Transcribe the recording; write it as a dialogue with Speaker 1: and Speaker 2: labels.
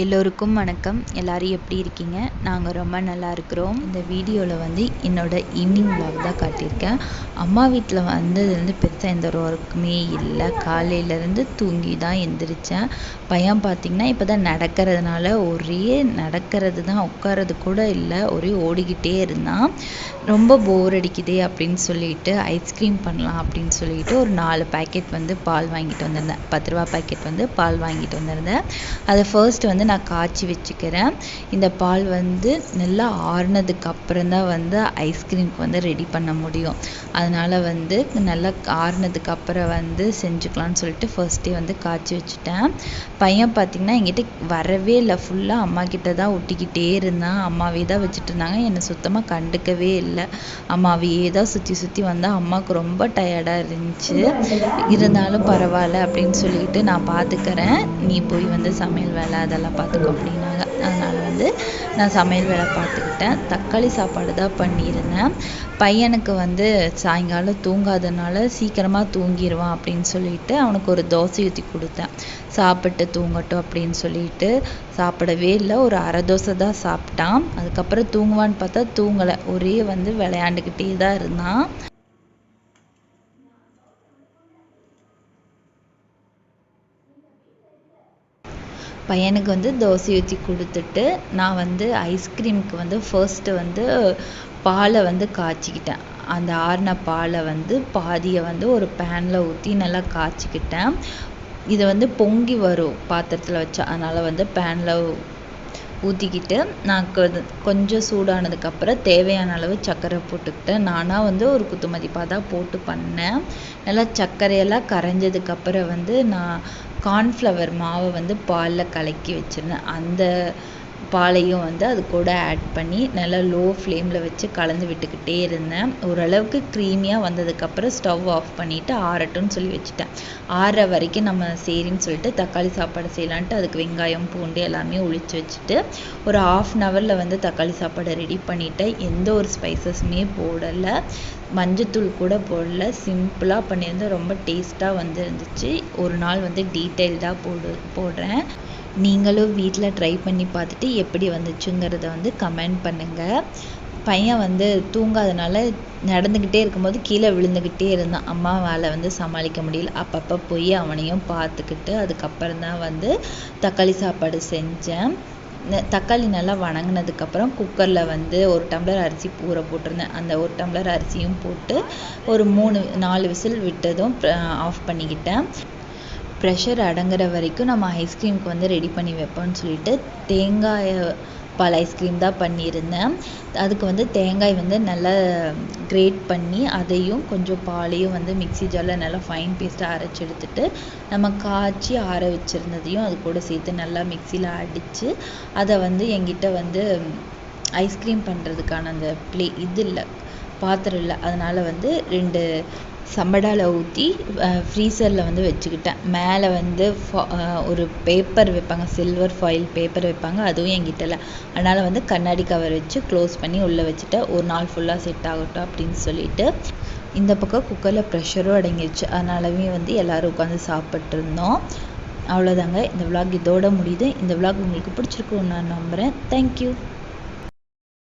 Speaker 1: எல்லோருக்கும் வணக்கம். எல்லோரும் எப்படி இருக்கீங்க? நாங்கள் ரொம்ப நல்லா இருக்கிறோம். இந்த வீடியோவில் வந்து என்னோடய ஈவினிங் vlog தான் காட்டியிருக்கேன். அம்மா வீட்டில் வந்ததுலேருந்து பெருசாக எந்த ஒரு ஒர்க்குமே இல்லை. காலையிலேருந்து தூங்கி தான் எந்திரிச்சேன். பையன் பார்த்திங்கன்னா இப்போ தான் நடக்கிறதுனால ஒரே நடக்கிறது தான் உட்கார்றது கூட இல்லை. ஒரே ஓடிக்கிட்டே இருந்தான். ரொம்ப போர் அடிக்குதே அப்படின்னு சொல்லிட்டு ஐஸ்கிரீம் பண்ணலாம் அப்படின்னு சொல்லிட்டு ஒரு நாலு பேக்கெட் வந்து பால் வாங்கிட்டு வந்திருந்தேன். பத்து ரூபா பாக்கெட் வந்து பால் வாங்கிட்டு வந்திருந்தேன். அதை ஃபர்ஸ்ட் வந்து நான் காய்ச்சி வச்சுக்கிறேன். இந்த பால் வந்து நல்லா ஆறுனதுக்கு அப்புறம் தான் வந்து ஐஸ்கிரீம்க்கு வந்து ரெடி பண்ண முடியும். அதனால் வந்து நல்லா ஆறுனதுக்கு அப்புறம் வந்து செஞ்சுக்கலாம்னு சொல்லிட்டு ஃபர்ஸ்ட்டே வந்து காய்ச்சி வச்சுட்டேன். பையன் பார்த்திங்கன்னா என்கிட்ட வரவே இல்லை. ஃபுல்லாக அம்மா கிட்ட தான் ஒட்டிக்கிட்டே இருந்தான். அம்மாவே தான் வச்சுட்டு இருந்தாங்க. என்னை சுத்தமாக கண்டுக்கவே இல்லை. அம்மாவையே தான் சுற்றி சுற்றி வந்தால் அம்மாவுக்கு ரொம்ப டயர்டாக இருந்துச்சு. இருந்தாலும் பரவாயில்ல அப்படின்னு சொல்லிட்டு நான் பார்த்துக்கிறேன் நீ போய் வந்து சமையல் வேலை அதெல்லாம் பார்த்துக்கோ அப்படின்னாங்க. அதனால் வந்து நான் சமையல் வேலை பார்த்துக்கிட்டேன். தக்காளி சாப்பாடு தான் பண்ணியிருந்தேன். பையனுக்கு வந்து சாயங்காலம் தூங்காதனால சீக்கிரமாக தூங்கிடுவான் அப்படின்னு சொல்லிட்டு அவனுக்கு ஒரு தோசை ஊற்றி கொடுத்தேன். சாப்பிட்டு தூங்கட்டும் அப்படின்னு சொல்லிட்டு சாப்பிடவே இல்லை. ஒரு அரை தோசை தான் சாப்பிட்டான். அதுக்கப்புறம் தூங்குவான்னு பார்த்தா தூங்கலை. ஒரே வந்து விளையாண்டுக்கிட்டே தான் இருந்தான். பையனுக்கு வந்து தோசை ஊற்றி கொடுத்துட்டு நான் வந்து ஐஸ்கிரீமுக்கு வந்து ஃபர்ஸ்ட்டு வந்து பாலை வந்து காய்ச்சிக்கிட்டேன். அந்த ஆறின பாலை வந்து பாதியை வந்து ஒரு பேனில் ஊற்றி நல்லா காய்ச்சிக்கிட்டேன். இது வந்து பொங்கி வரும் பாத்திரத்தில் வச்சா. அதனால் வந்து பேனில் ஊற்றிக்கிட்டு நான் கொஞ்சம் சூடானதுக்கப்புறம் தேவையான அளவு சர்க்கரை போட்டுக்கிட்டேன். நானாக வந்து ஒரு குத்து மதிப்பாக தான் போட்டு பண்ணேன். நல்லா சர்க்கரையெல்லாம் கரைஞ்சதுக்கப்புறம் வந்து நான் கார்ன்ஃப்ளவர் மாவை வந்து பாலில் கலக்கி வச்சுருந்தேன். அந்த பாலையும் வந்து அது கூட ஆட் பண்ணி நல்லா லோ ஃப்ளேமில் வச்சு கலந்து விட்டுக்கிட்டே இருந்தேன். ஓரளவுக்கு க்ரீமியாக வந்ததுக்கப்புறம் ஸ்டவ் ஆஃப் பண்ணிவிட்டு ஆறட்டும்னு சொல்லி வச்சுட்டேன். ஆறுற வரைக்கும் நம்ம சரின்னு சொல்லிட்டு தக்காளி சாப்பாடு செய்யலான்ட்டு அதுக்கு வெங்காயம் பூண்டு எல்லாமே ஒழிச்சு வச்சுட்டு ஒரு ஆஃப் அன் ஹவரில் வந்து தக்காளி சாப்பாடை ரெடி பண்ணிவிட்டேன் எந்த ஒரு ஸ்பைசஸுமே போடலை. மஞ்சத்தூள் கூட போடல. சிம்பிளாக பண்ணியிருந்தேன். ரொம்ப டேஸ்ட்டாக வந்து இருந்துச்சு ஒரு நாள் வந்து டீட்டெயில்டாக போடு போடுறேன். நீங்களும் வீட்டில் ட்ரை பண்ணி பார்த்துட்டு எப்படி வந்துச்சுங்கிறத வந்து கமெண்ட் பண்ணுங்கள் பையன் வந்து தூங்காதனால நடந்துக்கிட்டே இருக்கும்போது கீழே விழுந்துக்கிட்டே இருந்தான். அம்மாவால் வந்து சமாளிக்க முடியல. அப்பப்போ போய் அவனையும் பார்த்துக்கிட்டு அதுக்கப்புறம் தான் வந்து தக்காளி சாப்பாடு செஞ்சேன். தக்காளி நல்லா வணங்கினதுக்கப்புறம் குக்கரில் வந்து ஒரு டம்ளர் அரிசி ஊற போட்டிருந்தேன். அந்த ஒரு டம்ளர் அரிசியும் போட்டு ஒரு மூணு நாலு விசில் விட்டதும் ஆஃப் பண்ணிக்கிட்டேன். ப்ரெஷர் அடங்குற வரைக்கும் நம்ம ஐஸ்கிரீமுக்கு வந்து ரெடி பண்ணி வைப்போம்னு சொல்லிட்டு தேங்காய் பால் ஐஸ்கிரீம் தான் பண்ணியிருந்தேன். அதுக்கு வந்து தேங்காய் வந்து நல்லா கிரேட் பண்ணி அதையும் கொஞ்சம் பாலையும் வந்து மிக்ஸி ஜாரில் நல்லா ஃபைன் பேஸ்ட்டாக அரைச்சி எடுத்துட்டு நம்ம காய்ச்சி ஆற வச்சுருந்ததையும் அது கூட சேர்த்து நல்லா மிக்சியில் அடித்து அதை வந்து என்கிட்ட வந்து ஐஸ்கிரீம் பண்ணுறதுக்கான அந்த ப்ளே இது இல்லை பாத்திரம் இல்லை. அதனால் வந்து ரெண்டு சம்படாவில் ஊற்றி ஃப்ரீசரில் வந்து வச்சுக்கிட்டேன். மேலே வந்து ஒரு பேப்பர் வைப்பாங்க. சில்வர் ஃபாயில் பேப்பர் வைப்பாங்க. அதுவும் என்கிட்ட இல்லை. அதனால் வந்து கண்ணாடி கவர் வச்சு க்ளோஸ் பண்ணி உள்ளே வச்சுட்டேன். ஒரு நாள் ஃபுல்லாக செட் ஆகட்டும் அப்படின்னு சொல்லிட்டு இந்த பக்கம் குக்கரில் ப்ரெஷரும் அடங்கிடுச்சு அதனாலவே வந்து எல்லோரும் உட்காந்து சாப்பிட்ருந்தோம் அவ்வளோதாங்க இந்த விலாக் இதோட முடியுது. இந்த விலாக் உங்களுக்கு பிடிச்சிருக்குன்னு நான் நம்புகிறேன் தேங்க்யூ